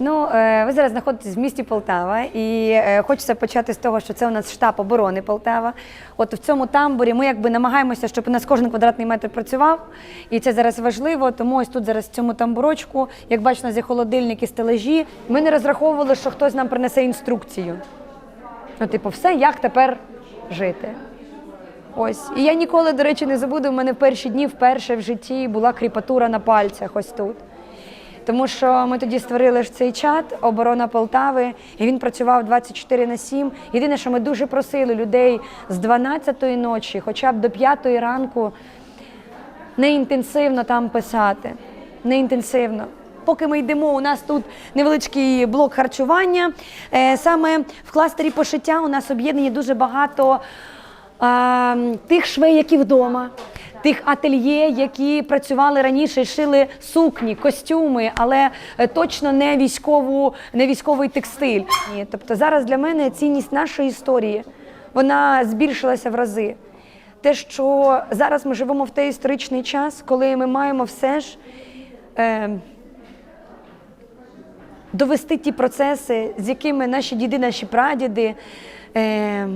Ну, е, ви зараз знаходитесь в місті Полтава, і е, хочеться почати з того, що це у нас штаб оборони Полтава. От в цьому тамбурі ми якби намагаємося, щоб у нас кожен квадратний метр працював, і це зараз важливо. Тому ось тут зараз в цьому тамбурочку, як нас є холодильники, стележі. Ми не розраховували, що хтось нам принесе інструкцію. Ну, типу, все, як тепер жити. Ось. І я ніколи, до речі, не забуду. У мене в перші дні вперше в житті була кріпатура на пальцях, ось тут. Тому що ми тоді створили ж цей чат оборона Полтави, і він працював 24 на 7. Єдине, що ми дуже просили людей з 12-ї ночі, хоча б до 5-ї ранку, не інтенсивно там писати. Не інтенсивно. Поки ми йдемо, у нас тут невеличкий блок харчування. Е, Саме в кластері пошиття у нас об'єднані дуже багато а, тих швей, які вдома, тих ательє, які працювали раніше, шили сукні, костюми, але е, точно не військову, не військовий текстиль. Ні, Тобто зараз для мене цінність нашої історії вона збільшилася в рази. Те, що зараз ми живемо в той історичний час, коли ми маємо все ж. Е, довести ті процеси, з якими наші діди, наші прадіди. Е,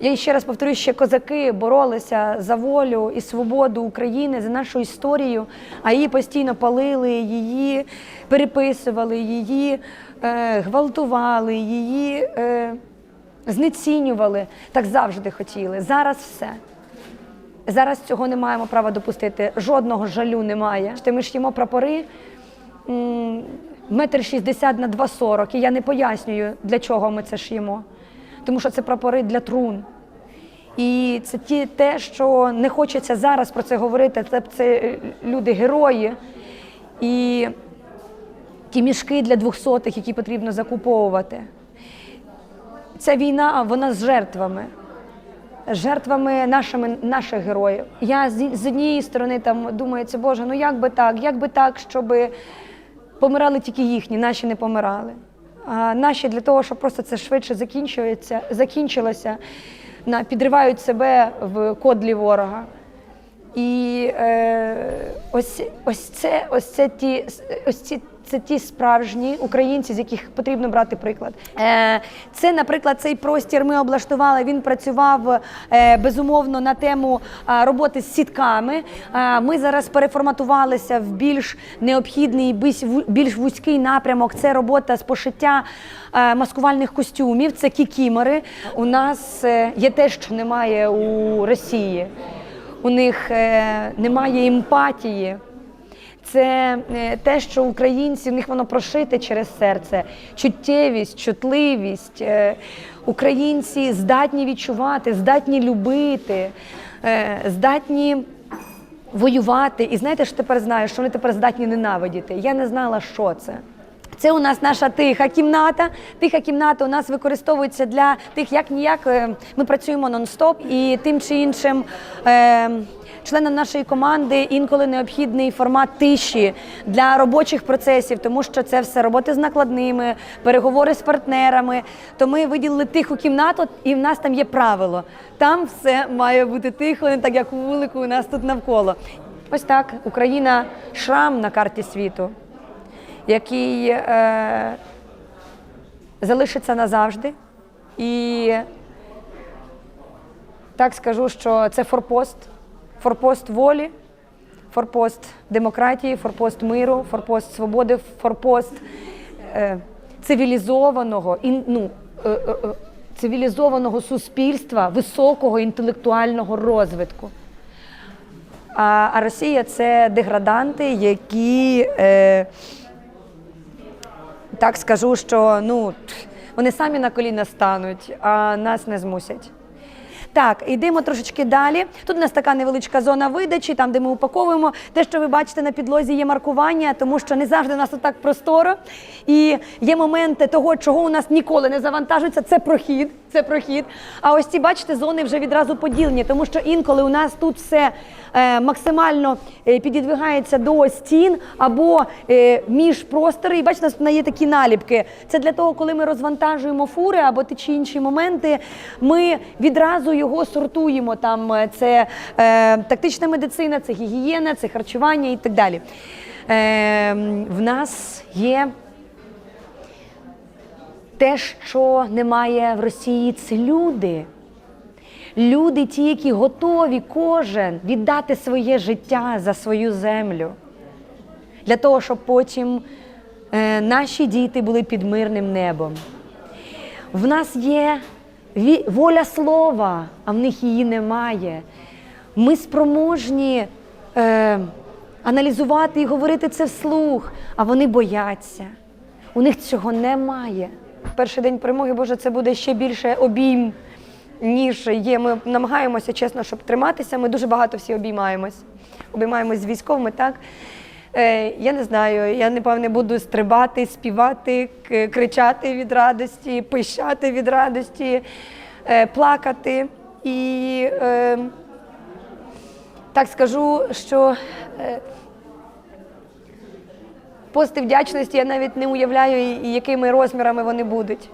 я ще раз повторюю, ще козаки боролися за волю і свободу України, за нашу історію, а її постійно палили, її переписували, її е, гвалтували, її е, знецінювали. Так завжди хотіли. Зараз все. Зараз цього не маємо права допустити. Жодного жалю немає. Ми ж їмо прапори метр шістдесят на 2,40. І я не пояснюю, для чого ми це ш'ємо. Тому що це прапори для трун. І це ті, те, що не хочеться зараз про це говорити. Це, це люди герої. І ті мішки для двохсотих, які потрібно закуповувати. Ця війна, вона з жертвами жертвами нашими наших героїв. Я з, з однієї сторони там думаю, це Боже, ну як би так, як би так, щоб помирали тільки їхні, наші не помирали. Наші для того, щоб просто це швидше закінчується, закінчилося, на, підривають себе в кодлі ворога. І е, ось, ось це, ось це ті, ось ці. Це ті справжні українці, з яких потрібно брати приклад. Е, Це, наприклад, цей простір ми облаштували. Він працював е, безумовно на тему роботи з сітками. Ми зараз переформатувалися в більш необхідний, більш вузький напрямок. Це робота з пошиття е, маскувальних костюмів. Це кікімори. У нас є те, що немає у Росії. У них немає емпатії. Це е, те, що українці, в них воно прошите через серце, чуттєвість, чутливість. Е, Українці здатні відчувати, здатні любити, е, здатні воювати. І знаєте, що тепер знаю, що вони тепер здатні ненавидіти. Я не знала, що це. Це у нас наша тиха кімната. Тиха кімната у нас використовується для тих, як ніяк. е, Ми працюємо нон-стоп і тим чи іншим. Е, Членам нашої команди інколи необхідний формат тиші для робочих процесів, тому що це все роботи з накладними, переговори з партнерами. То ми виділили тиху кімнату, і в нас там є правило. Там все має бути тихо, не так як у вулику у нас тут навколо. Ось так Україна шрам на карті світу який е, залишиться назавжди. І так скажу, що це форпост, форпост волі, форпост демократії, форпост миру, форпост свободи, форпост е, цивілізованого, ін, ну, е, е, е, цивілізованого суспільства, високого інтелектуального розвитку. А, а Росія це деграданти, які. Е, так скажу, що ну вони самі на коліна стануть, а нас не змусять. Так, йдемо трошечки далі. Тут у нас така невеличка зона видачі, там, де ми упаковуємо. Те, що ви бачите на підлозі, є маркування, тому що не завжди у нас отак просторо. І є моменти того, чого у нас ніколи не завантажується. Це прохід. Це прохід. А ось ці, бачите, зони вже відразу поділені, тому що інколи у нас тут все е, максимально е, підідвигається до стін або е, між простори. І бачите, у нас є такі наліпки. Це для того, коли ми розвантажуємо фури або ті чи інші моменти, ми відразу його сортуємо. Там це тактична медицина, це гігієна, це харчування і так далі. В нас є те, що немає в Росії, це люди. Люди, ті, які готові кожен віддати своє життя за свою землю, для того, щоб потім е, наші діти були під мирним небом. В нас є воля слова, а в них її немає. Ми спроможні е, аналізувати і говорити це вслух, а вони бояться. У них цього немає. Перший день перемоги, Боже, це буде ще більше обійм, ніж є. Ми намагаємося, чесно, щоб триматися. Ми дуже багато всі обіймаємось. Обіймаємось з військовими, так? Е, я не знаю, я напевне буду стрибати, співати, кричати від радості, пищати від радості, е, плакати. І е, так скажу, що е, пости вдячності я навіть не уявляю, якими розмірами вони будуть.